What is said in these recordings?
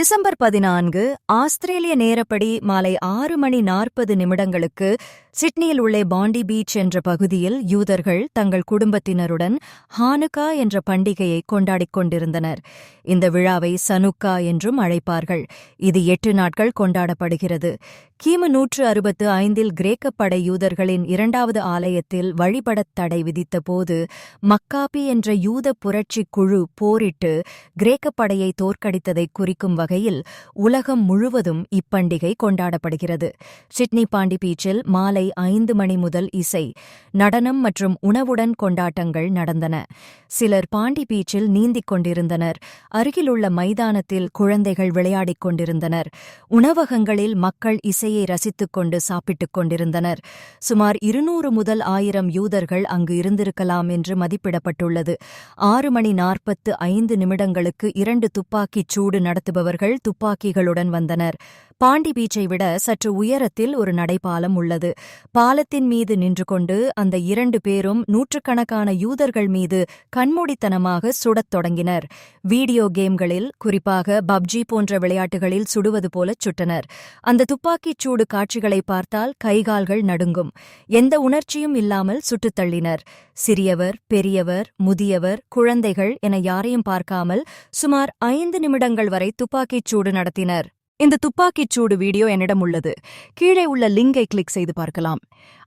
December பதினான்கு ஆஸ்திரேலிய நேரப்படி மாலை ஆறு மணி நாற்பது நிமிடங்களுக்கு சிட்னியில் உள்ள பாண்டி பீச் என்ற பகுதியில் யூதர்கள் தங்கள் குடும்பத்தினருடன் ஹானுகா என்ற பண்டிகையை கொண்டாடிக் கொண்டிருந்தனர். இந்த விழாவை சனுக்கா என்றும் அழைப்பார்கள். இது எட்டு நாட்கள் கொண்டாடப்படுகிறது. கிமு நூற்று அறுபத்து ஐந்தில் கிரேக்கப் படை யூதர்களின் இரண்டாவது ஆலயத்தில் வழிபடத் தடை விதித்தபோது மக்காபி என்ற யூத புரட்சிக் குழு போரிட்டு கிரேக்கப் படையை தோற்கடித்ததை குறிக்கும் வகையில் உலகம் முழுவதும் இப்பண்டிகை கொண்டாடப்படுகிறது. சிட்னி பாண்டி பீச்சில் மாலை ஐந்து மணி முதல் இசை நடனம் மற்றும் உணவுடன் கொண்டாட்டங்கள் நடந்தன. சிலர் பாண்டி பீச்சில் நீந்திக் கொண்டிருந்தனர். அருகிலுள்ள மைதானத்தில் குழந்தைகள் விளையாடிக் கொண்டிருந்தனர். உணவகங்களில் மக்கள் இசையை ரசித்துக் கொண்டு சாப்பிட்டுக் கொண்டிருந்தனர். சுமார் இருநூறு முதல் ஆயிரம் யூதர்கள் அங்கு இருந்திருக்கலாம் என்று மதிப்பிடப்பட்டுள்ளது. ஆறு மணி நாற்பத்து ஐந்து நிமிடங்களுக்கு இரண்டு துப்பாக்கிச் சூடு நடத்துபவர்கள் துப்பாக்கிகளுடன் வந்தனர். பாண்டி பீச்சை விட சற்று உயரத்தில் ஒரு நடைபாலம் உள்ளது. பாலத்தின் மீது நின்று கொண்டு அந்த இரண்டு பேரும் நூற்றுக்கணக்கான யூதர்கள் மீது கண்மூடித்தனமாக சுடத் தொடங்கினர். வீடியோ கேம்களில் குறிப்பாக பப்ஜி போன்ற விளையாட்டுகளில் சுடுவது போலச் சுட்டனர். அந்த துப்பாக்கிச் சூடு காட்சிகளை பார்த்தால் கைகால்கள் நடுங்கும். எந்த உணர்ச்சியும் இல்லாமல் சுட்டுத் தள்ளினர். சிறியவர் பெரியவர் முதியவர் குழந்தைகள் என யாரையும் பார்க்காமல் சுமார் ஐந்து நிமிடங்கள் வரை துப்பாக்கிச் சூடு நடத்தினர். இந்த துப்பாக்கிச் சூடு வீடியோ என்னிடம் உள்ளது. கீழே உள்ள லிங்கை கிளிக் செய்து பார்க்கலாம்.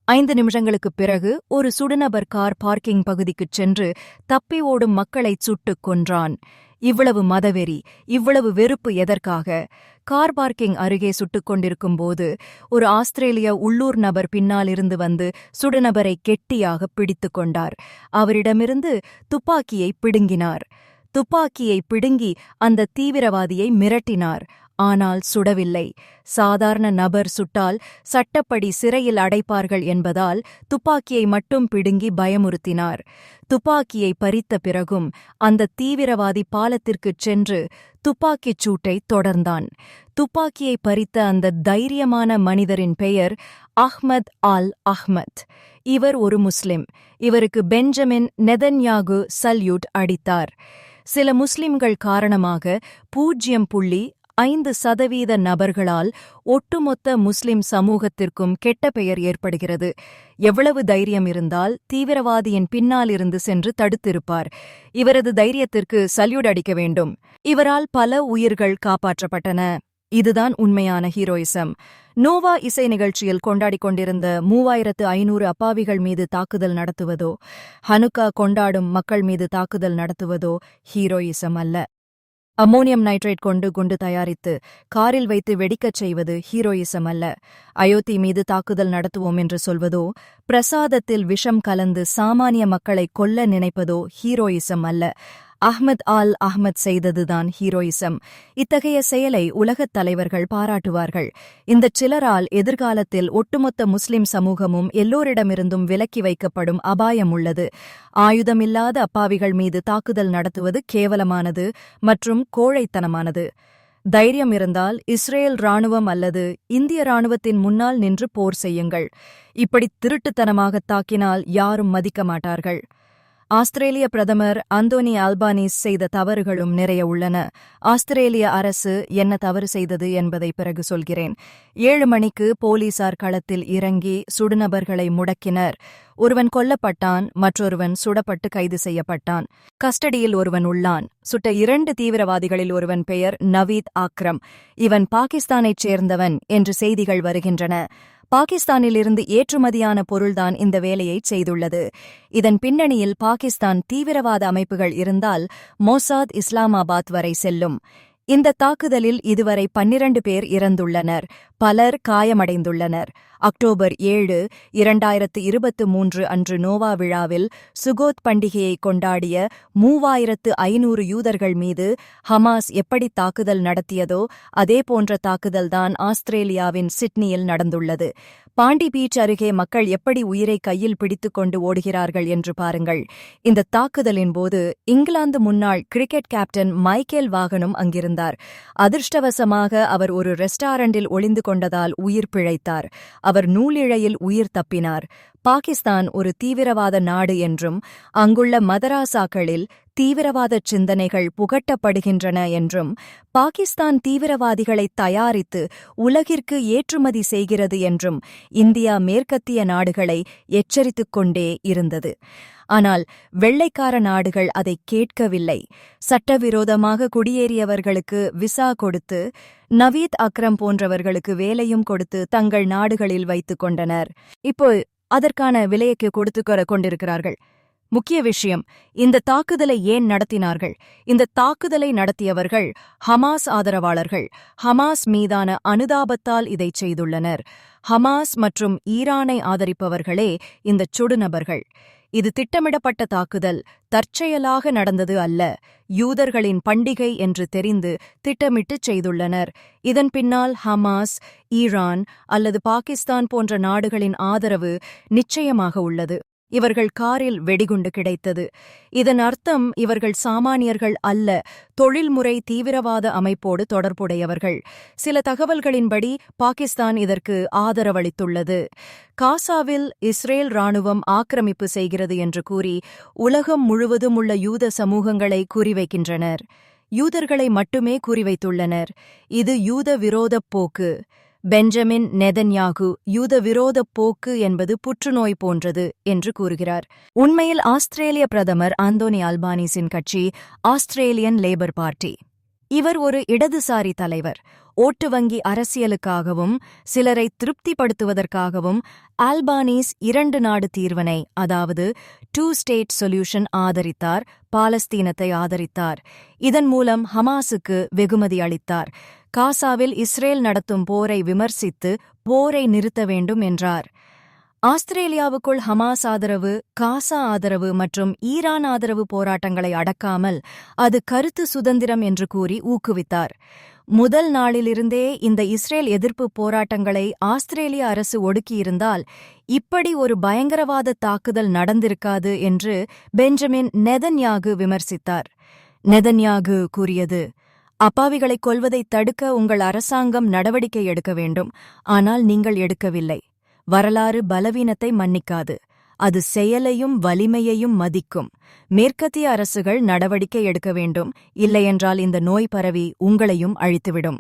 ஐந்து நிமிஷங்களுக்குப் பிறகு ஒரு சுடுநபர் கார் பார்க்கிங் பகுதிக்குச் சென்று தப்பி ஓடும் மக்களைச் சுட்டுக் கொன்றான். இவ்வளவு மதவெறி இவ்வளவு வெறுப்பு எதற்காக? கார் பார்க்கிங் அருகே சுட்டுக் கொண்டிருக்கும் போது ஒரு ஆஸ்திரேலிய உள்ளூர் நபர் பின்னாலிருந்து வந்து சுடுநபரை கெட்டியாக பிடித்துக் கொண்டார். அவரிடமிருந்து துப்பாக்கியை பிடுங்கினார். துப்பாக்கியை பிடுங்கி அந்த தீவிரவாதியை மிரட்டினார். ஆனால் சுடவில்லை. சாதாரண நபர் சுட்டால் சட்டப்படி சிறையில் அடைப்பார்கள் என்பதால் துப்பாக்கியை மட்டும் பிடுங்கி பயமுறுத்தினார். துப்பாக்கியை பறித்த பிறகும் அந்த தீவிரவாதி பாலத்திற்குச் சென்று துப்பாக்கிச் சூட்டை தொடர்ந்தான். துப்பாக்கியை பறித்த அந்த தைரியமான மனிதரின் பெயர் அஹ்மத் ஆல் அஹ்மத். இவர் ஒரு முஸ்லிம். இவருக்கு பெஞ்சமின் நெதன்யாகு சல்யூட் அடித்தார். சில முஸ்லிம்கள் காரணமாக பூஜ்யம் புள்ளி ஐந்து சதவீத நபர்களால் ஒட்டுமொத்த முஸ்லிம் சமூகத்திற்கும் கெட்ட பெயர் ஏற்படுகிறது. எவ்வளவு தைரியம் இருந்தால் தீவிரவாதியின் பின்னால் இருந்து சென்று தடுத்திருப்பார். இவரது தைரியத்திற்கு சல்யூட் அடிக்க வேண்டும். இவரால் பல உயிர்கள் காப்பாற்றப்பட்டன. இதுதான் உண்மையான ஹீரோயிசம். நோவா இசை நிகழ்ச்சியில் கொண்டாடிக் கொண்டிருந்த மூவாயிரத்து ஐநூறு அப்பாவிகள் மீது தாக்குதல் நடத்துவதோ ஹனுக்கா கொண்டாடும் மக்கள் மீது தாக்குதல் நடத்துவதோ ஹீரோயிசம் அல்ல. அம்மோனியம் நைட்ரேட் கொண்டு குண்டு தயாரித்து காரில் வைத்து வெடிக்கச் செய்வது ஹீரோயிசம் அல்ல. அயோத்தி மீது தாக்குதல் நடத்துவோம் என்று சொல்வதோ பிரசாதத்தில் விஷம் கலந்து சாமானிய மக்களை கொல்ல நினைப்பதோ ஹீரோயிசம் அல்ல. அஹ்மத் ஆல் அஹ்மத் செய்ததுதான் ஹீரோயிசம். இத்தகைய செயலை உலகத் தலைவர்கள் பாராட்டுவார்கள். இந்தச் சிலரால் எதிர்காலத்தில் ஒட்டுமொத்த முஸ்லிம் சமூகமும் எல்லோரிடமிருந்தும் விலக்கி வைக்கப்படும் அபாயம் உள்ளது. ஆயுதமில்லாத அப்பாவிகள் மீது தாக்குதல் நடத்துவது கேவலமானது மற்றும் கோழைத்தனமானது. தைரியம் இருந்தால் இஸ்ரேல் ராணுவம் அல்லது இந்திய ராணுவத்தின் முன்னால் நின்று போர் செய்யுங்கள். இப்படி திருட்டுத்தனமாகத் தாக்கினால் யாரும் மதிக்க மாட்டார்கள். ஆஸ்திரேலிய பிரதமர் அந்தோனி அல்பானிஸ் செய்த தவறுகளும் நிறைய உள்ளன. ஆஸ்திரேலிய அரசு என்ன தவறு செய்தது என்பதை பிறகு சொல்கிறேன். ஏழு மணிக்கு போலீசார் களத்தில் இறங்கி சுடுநபர்களை முடக்கினர். ஒருவன் கொல்லப்பட்டான் மற்றொருவன் சுடப்பட்டு கைது செய்யப்பட்டான். கஸ்டடியில் ஒருவன் உள்ளான். சுட்ட இரண்டு தீவிரவாதிகளில் ஒருவன் பெயர் நவீத் ஆக்ரம். இவன் பாகிஸ்தானைச் சேர்ந்தவன் என்று செய்திகள் வருகின்றன. பாகிஸ்தானிலிருந்து ஏற்றுமதியான பொருள்தான் இந்த வேலையை செய்துள்ளது. இதன் பின்னணியில் பாகிஸ்தான் தீவிரவாத அமைப்புகள் இருந்தால் மொசாத் இஸ்லாமாபாத் வரை செல்லும். இந்த தாக்குதலில் இதுவரை பன்னிரண்டு பேர் இறந்துள்ளனர். பலர் காயமடைந்துள்ளனர். அக்டோபர் ஏழு இரண்டாயிரத்து இருபத்து மூன்று அன்று நோவா விழாவில் சுகோத் பண்டிகையை கொண்டாடிய மூவாயிரத்து ஐநூறு யூதர்கள் மீது ஹமாஸ் எப்படி தாக்குதல் நடத்தியதோ அதேபோன்ற தாக்குதல்தான் ஆஸ்திரேலியாவின் சிட்னியில் நடந்துள்ளது. பாண்டி பீச் அருகே மக்கள் எப்படி உயிரை கையில் பிடித்துக் கொண்டு ஓடுகிறார்கள் என்று பாருங்கள். இந்த தாக்குதலின் போது இங்கிலாந்து முன்னாள் கிரிக்கெட் கேப்டன் மைக்கேல் வாகனும் அங்கிருந்தார். அதிர்ஷ்டவசமாக அவர் ஒரு ரெஸ்டாரண்டில் ஒளிந்து கொண்டதால் உயிர் பிழைத்தார். அவர் நூலிழையில் உயிர் தப்பினார். பாகிஸ்தான் ஒரு தீவிரவாத நாடு என்றும் அங்குள்ள மதராசாக்களில் தீவிரவாத சிந்தனைகள் புகட்டப்படுகின்றன என்றும் பாகிஸ்தான் தீவிரவாதிகளை தயாரித்து உலகிற்கு ஏற்றுமதி செய்கிறது என்றும் இந்தியா மேற்கத்திய நாடுகளை எச்சரித்துக் கொண்டே இருந்தது. ஆனால் வெள்ளைக்கார நாடுகள் அதை கேட்கவில்லை. சட்டவிரோதமாக குடியேறியவர்களுக்கு விசா கொடுத்து நவீத் அக்ரம் போன்றவர்களுக்கு வேலையும் கொடுத்து தங்கள் நாடுகளில் வைத்துக் கொண்டனர். இப்போ அதற்கான விலையைக்கு கொடுத்து கொண்டிருக்கிறார்கள். முக்கிய விஷயம் இந்த தாக்குதலை ஏன் நடத்தினார்கள்? இந்த தாக்குதலை நடத்தியவர்கள் ஹமாஸ் ஆதரவாளர்கள். ஹமாஸ் மீதான அனுதாபத்தால் இதைச் செய்துள்ளனர். ஹமாஸ் மற்றும் ஈரானை ஆதரிப்பவர்களே இந்த சுடுநபர்கள். இது திட்டமிடப்பட்ட தாக்குதல் தற்செயலாக நடந்தது அல்ல. யூதர்களின் பண்டிகை என்று தெரிந்து திட்டமிட்டுச் செய்துள்ளனர். இதன் பின்னால் ஹமாஸ் ஈரான் அல்லது பாகிஸ்தான் போன்ற நாடுகளின் ஆதரவு நிச்சயமாக உள்ளது. இவர்கள் காரில் வெடிகுண்டு கிடைத்தது. இதன் அர்த்தம் இவர்கள் சாமானியர்கள் அல்ல தொழில்முறை தீவிரவாத அமைப்போடு தொடர்புடையவர்கள். சில தகவல்களின்படி பாகிஸ்தான் இதற்கு ஆதரவளித்துள்ளது. காசாவில் இஸ்ரேல் ராணுவம் ஆக்கிரமிப்பு செய்கிறது என்று கூறி உலகம் முழுவதும் உள்ள யூத சமூகங்களை குறிவைக்கின்றனர். யூதர்களை மட்டுமே குறிவைத்துள்ளனர். இது யூத விரோதப் போக்கு. பெஞ்சமின் நெதன்யாகு யூத விரோதப் போக்கு என்பது புற்றுநோய் போன்றது என்று கூறுகிறார். உண்மையில் ஆஸ்திரேலிய பிரதமர் ஆந்தோனி அல்பானிஸின் கட்சி ஆஸ்திரேலியன் லேபர் பார்ட்டி. இவர் ஒரு இடதுசாரி தலைவர். ஓட்டு வங்கி அரசியலுக்காகவும் சிலரை திருப்திப்படுத்துவதற்காகவும் ஆல்பானீஸ் இரண்டு நாடு தீர்வனை அதாவது டூ ஸ்டேட் சொல்யூஷன் ஆதரித்தார் பாலஸ்தீனத்தை ஆதரித்தார். இதன் மூலம் ஹமாஸுக்கு வெகுமதி அளித்தார். காசாவில் இஸ்ரேல் நடத்தும் போரை விமர்சித்து போரை நிறுத்த வேண்டும் என்றார். ஆஸ்திரேலியாவுக்குள் ஹமாஸ் ஆதரவு காசா ஆதரவு மற்றும் ஈரான் ஆதரவு போராட்டங்களை அடக்காமல் அது கருத்து சுதந்திரம் என்று கூறி ஊக்குவித்தார். முதல் நாளிலிருந்தே இந்த இஸ்ரேல் எதிர்ப்பு போராட்டங்களை ஆஸ்திரேலிய அரசு ஒடுக்கியிருந்தால் இப்படி ஒரு பயங்கரவாத தாக்குதல் நடந்திருக்காது என்று பெஞ்சமின் நெதன்யாகு விமர்சித்தார். நெதன்யாகு கூறியது அப்பாவிகளைக் கொல்வதைத் தடுக்க உங்கள் அரசாங்கம் நடவடிக்கை எடுக்க வேண்டும். ஆனால் நீங்கள் எடுக்கவில்லை. வரலாறு பலவீனத்தை மன்னிக்காது. அது செயலையும் வலிமையையும் மதிக்கும். மேற்கத்திய அரசுகள் நடவடிக்கை எடுக்க வேண்டும். இல்லையென்றால் இந்த நோய் பரவி உங்களையும் அழித்துவிடும்.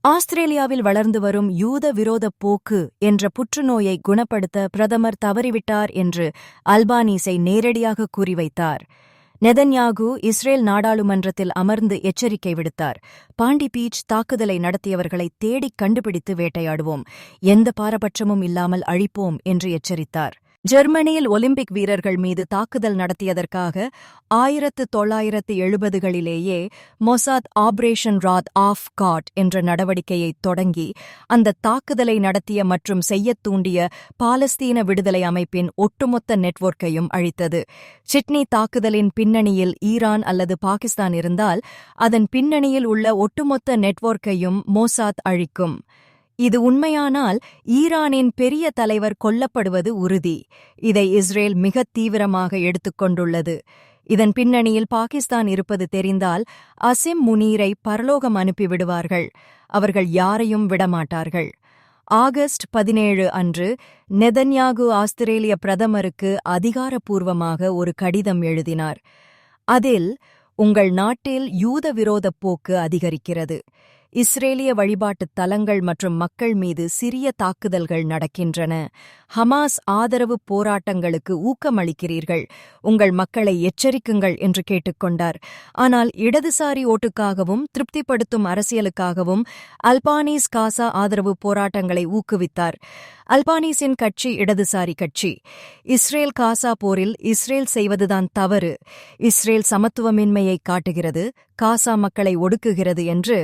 ஆஸ்திரேலியாவில் வளர்ந்து வரும் யூத விரோதப் போக்கு என்ற புற்றுநோயை குணப்படுத்த பிரதமர் தவறிவிட்டார் என்று அல்பானீஸை நேரடியாக கூறிவைத்தார் நெதன்யாகு இஸ்ரேல் நாடாளுமன்றத்தில் அமர்ந்து எச்சரிக்கை விடுத்தார். பாண்டி பீச் தாக்குதலை நடத்தியவர்களை தேடிக் கண்டுபிடித்து வேட்டையாடுவோம். எந்த பாரபட்சமும் இல்லாமல் அழிப்போம் என்று எச்சரித்தார். ஜெர்மனியில் ஒலிம்பிக் வீரர்கள் மீது தாக்குதல் நடத்தியதற்காக ஆயிரத்து தொள்ளாயிரத்து எழுபதுகளிலேயே Mossad operation wrath of God என்ற நடவடிக்கையை தொடங்கி அந்த தாக்குதலை நடத்திய மற்றும் செய்யத் தூண்டிய பாலஸ்தீன விடுதலை அமைப்பின் ஒட்டுமொத்த நெட்வொர்க்கையும் அழித்தது. சிட்னி தாக்குதலின் பின்னணியில் ஈரான் அல்லது பாகிஸ்தான் இருந்தால் அதன் பின்னணியில் உள்ள ஒட்டுமொத்த நெட்வொர்க்கையும் மொசாத் அழிக்கும். இது உண்மையானால் ஈரானின் பெரிய தலைவர் கொல்லப்படுவது உறுதி. இதை இஸ்ரேல் மிகத் தீவிரமாக எடுத்துக்கொண்டுள்ளது இதன் பின்னணியில் பாகிஸ்தான் இருப்பது தெரிந்தால் அசிம் முனீரை பரலோகம் அனுப்பிவிடுவார்கள். அவர்கள் யாரையும் விடமாட்டார்கள். ஆகஸ்ட் பதினேழு அன்று நெதன்யாகு ஆஸ்திரேலிய பிரதமருக்கு அதிகாரப்பூர்வமாக ஒரு கடிதம் எழுதினார். அதில் உங்கள் நாட்டில் யூத விரோதப் போக்கு அதிகரிக்கிறது. இஸ்ரேலிய வழிபாட்டுத் தலங்கள் மற்றும் மக்கள் மீது சிறிய தாக்குதல்கள் நடக்கின்றன. ஹமாஸ் ஆதரவு போராட்டங்களுக்கு ஊக்கமளிக்கிறீர்கள். உங்கள் மக்களை எச்சரிக்குங்கள் என்று கேட்டுக்கொண்டார். ஆனால் இடதுசாரி ஓட்டுக்காகவும் திருப்திப்படுத்தும் அரசியலுக்காகவும் அல்பானீஸ் காசா ஆதரவு போராட்டங்களை ஊக்குவித்தார். அல்பானீஸின் கட்சி இடதுசாரி கட்சி. இஸ்ரேல் காசா போரில் இஸ்ரேல் செய்வதுதான் தவறு. இஸ்ரேல் சமத்துவமின்மையை காட்டுகிறது காசா மக்களை ஒடுக்குகிறது என்று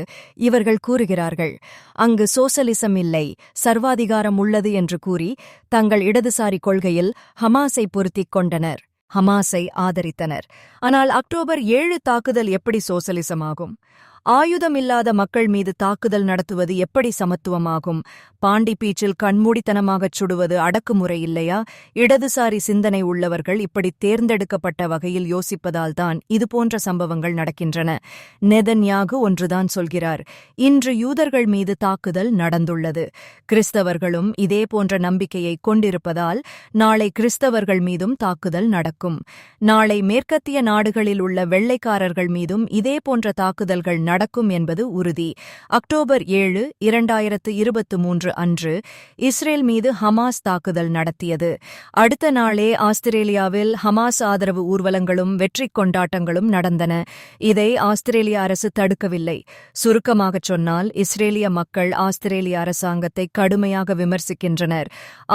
இவர்கள் கூறுகிறார்கள். அங்கு சோசலிசம் இல்லை சர்வாதிகாரம் உள்ளது என்று கூறி தங்கள் இடதுசாரி கொள்கையில் ஹமாஸை பொருத்திக் கொண்டனர். ஹமாஸை ஆதரித்தனர். ஆனால் அக்டோபர் ஏழு தாக்குதல் எப்படி சோசலிசமாகும்? ஆயுதமில்லாத மக்கள் மீது தாக்குதல் நடத்துவது எப்படி சமத்துவமாகும்? பாண்டி பீச்சில் கண்மூடித்தனமாகச் சுடுவது அடக்குமுறை இல்லையா? இடதுசாரி சிந்தனை உள்ளவர்கள் இப்படி தேர்ந்தெடுக்கப்பட்ட வகையில் யோசிப்பதால்தான் இதுபோன்ற சம்பவங்கள் நடக்கின்றன. நெதன்யாகு ஒன்றுதான் சொல்கிறார். இன்று யூதர்கள் மீது தாக்குதல் நடந்துள்ளது. கிறிஸ்தவர்களும் இதே போன்ற நம்பிக்கையை கொண்டிருப்பதால் நாளை கிறிஸ்தவர்கள் மீதும் தாக்குதல் நடக்கும். நாளை மேற்கத்திய நாடுகளில் உள்ள வெள்ளைக்காரர்கள் மீதும் இதே போன்ற தாக்குதல்கள் நடக்கும் என்பது உறுதி. அக்டோபர் ஏழு இரண்டாயிரத்து இருபத்து மூன்று அன்று இஸ்ரேல் மீது ஹமாஸ் தாக்குதல் நடத்தியது. அடுத்த நாளே ஆஸ்திரேலியாவில் ஹமாஸ் ஆதரவு ஊர்வலங்களும் வெற்றி கொண்டாட்டங்களும் நடந்தன. இதை ஆஸ்திரேலிய அரசு தடுக்கவில்லை. சுருக்கமாகச் சொன்னால் இஸ்ரேலிய மக்கள் ஆஸ்திரேலிய அரசாங்கத்தை கடுமையாக விமர்சிக்கின்றனர்.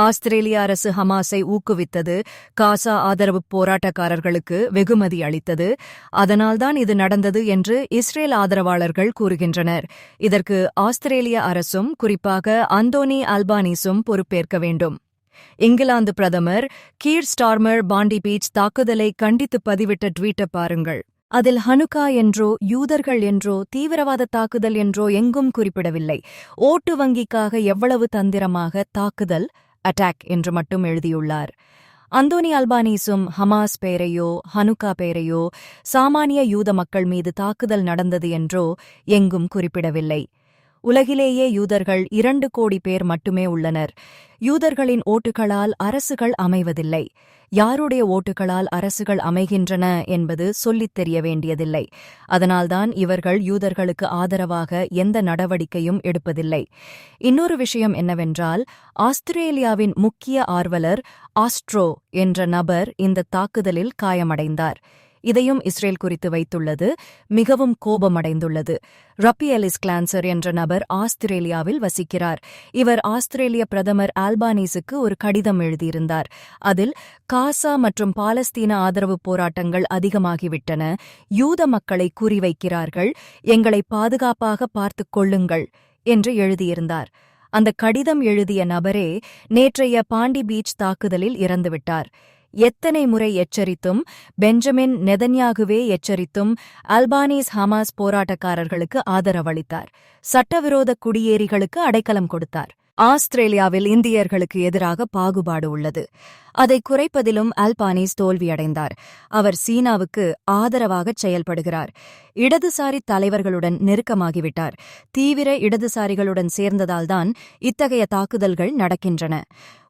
ஆஸ்திரேலிய அரசு ஹமாஸை ஊக்குவித்தது காசா ஆதரவு போராட்டக்காரர்களுக்கு வெகுமதி அளித்தது. அதனால்தான் இது நடந்தது என்று இஸ்ரேல் ஆதரவு ஆதரவாளர்கள் கூறுகின்றனர். இதற்கு ஆஸ்திரேலிய அரசும் குறிப்பாக அந்தோனி அல்பானிஸும் பொறுப்பேற்க வேண்டும். இங்கிலாந்து பிரதமர் கீர் ஸ்டார்மர் பாண்டி பீச் தாக்குதலை கண்டித்து பதிவிட்ட ட்வீட்டை பாருங்கள். அதில் ஹனுகா என்றோ யூதர்கள் என்றோ தீவிரவாத தாக்குதல் என்றோ எங்கும் குறிப்பிடவில்லை. ஓட்டு வங்கிக்காக எவ்வளவு தந்திரமாக தாக்குதல் அட்டாக் என்று மட்டும் எழுதியுள்ளார். அந்தோனி அல்பானீஸும் ஹமாஸ் பெயரையோ ஹனுகா பெயரையோ சாமானிய யூத மக்கள் மீது தாக்குதல் நடந்தது என்றோ எங்கும் குறிப்பிடவில்லை. உலகிலேயே யூதர்கள் இரண்டு கோடி பேர் மட்டுமே உள்ளனர். யூதர்களின் ஓட்டுகளால் அரசுகள் அமைவதில்லை. யாருடைய ஓட்டுகளால் அரசுகள் அமைகின்றன என்பது சொல்லித் தெரிய வேண்டியதில்லை. அதனால்தான் இவர்கள் யூதர்களுக்கு ஆதரவாக எந்த நடவடிக்கையும் எடுப்பதில்லை. இன்னொரு விஷயம் என்னவென்றால் ஆஸ்திரேலியாவின் முக்கிய ஆர்வலர் ஆஸ்ட்ரோ என்ற நபர் இந்த தாக்குதலில் காயமடைந்தார். இதையும் இஸ்ரேல் குறித்து வைத்துள்ளது. மிகவும் கோபமடைந்துள்ளது. ரப்பி எலிஸ் கிளான்சர் என்ற நபர் ஆஸ்திரேலியாவில் வசிக்கிறார். இவர் ஆஸ்திரேலிய பிரதமர் ஆல்பானீஸுக்கு ஒரு கடிதம் எழுதியிருந்தார். அதில் காசா மற்றும் பாலஸ்தீன ஆதரவு போராட்டங்கள் அதிகமாகிவிட்டன. யூத மக்களை குறிவைக்கிறார்கள். எங்களை பாதுகாப்பாக பார்த்துக் கொள்ளுங்கள் என்று எழுதியிருந்தார். அந்த கடிதம் எழுதிய நபரே நேற்றைய பாண்டி பீச் தாக்குதலில் இறந்துவிட்டார். எத்தனை முறை எச்சரித்தும் பெஞ்சமின் நெதன்யாகுவே எச்சரித்தும் அல்பானீஸ் ஹமாஸ் போராட்டக்காரர்களுக்கு ஆதரவளித்தார். சட்டவிரோத குடியேறிகளுக்கு அடைக்கலம் கொடுத்தார். ஆஸ்திரேலியாவில் இந்தியர்களுக்கு எதிராக பாகுபாடு உள்ளது. அதை குறைப்பதிலும் அல்பானீஸ் தோல்வியடைந்தார். அவர் சீனாவுக்கு ஆதரவாகச் செயல்படுகிறார். இடதுசாரி தலைவர்களுடன் நெருக்கமாகிவிட்டார். தீவிர இடதுசாரிகளுடன் சேர்ந்ததால்தான் இத்தகைய தாக்குதல்கள் நடக்கின்றன.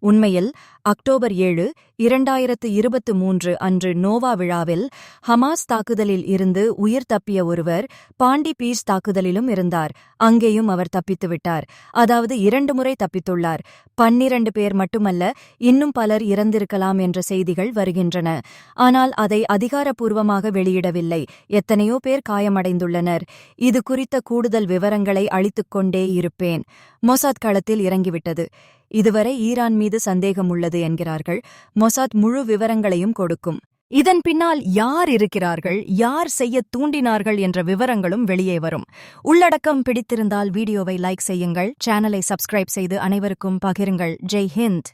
உண்மையில் அக்டோபர் ஏழு இரண்டாயிரத்து இருபத்து மூன்று அன்று நோவா விழாவில் ஹமாஸ் தாக்குதலில் இருந்து உயிர் தப்பிய ஒருவர் பாண்டி பீஸ் தாக்குதலிலும் இருந்தார். அங்கேயும் அவர் தப்பித்துவிட்டார் அதாவது இரண்டு முறை தப்பித்துள்ளார். பன்னிரண்டு பேர் மட்டுமல்ல இன்னும் பலர் இறந்திருக்கலாம் என்ற செய்திகள் வருகின்றன. ஆனால் அதை அதிகாரப்பூர்வமாக வெளியிடவில்லை. எத்தனையோ பேர் காயமடைந்துள்ளனர். இது குறித்த கூடுதல் விவரங்களை அளித்துக் கொண்டே இருப்பேன். மொசாத் களத்தில் இறங்கிவிட்டது. இதுவரை ஈரான் மீது சந்தேகம் உள்ளது என்கிறார்கள். மொசாத் முழு விவரங்களையும் கொடுக்கும். இதன் பின்னால் யார் இருக்கிறார்கள்? யார் செய்ய தூண்டினார்கள் என்ற விவரங்களும் வெளியே வரும். உள்ளடக்கம் பிடித்திருந்தால் வீடியோவை லைக் செய்யுங்கள். சேனலை சப்ஸ்கிரைப் செய்து அனைவருக்கும் பகிருங்கள். ஜெய் ஹிந்த்.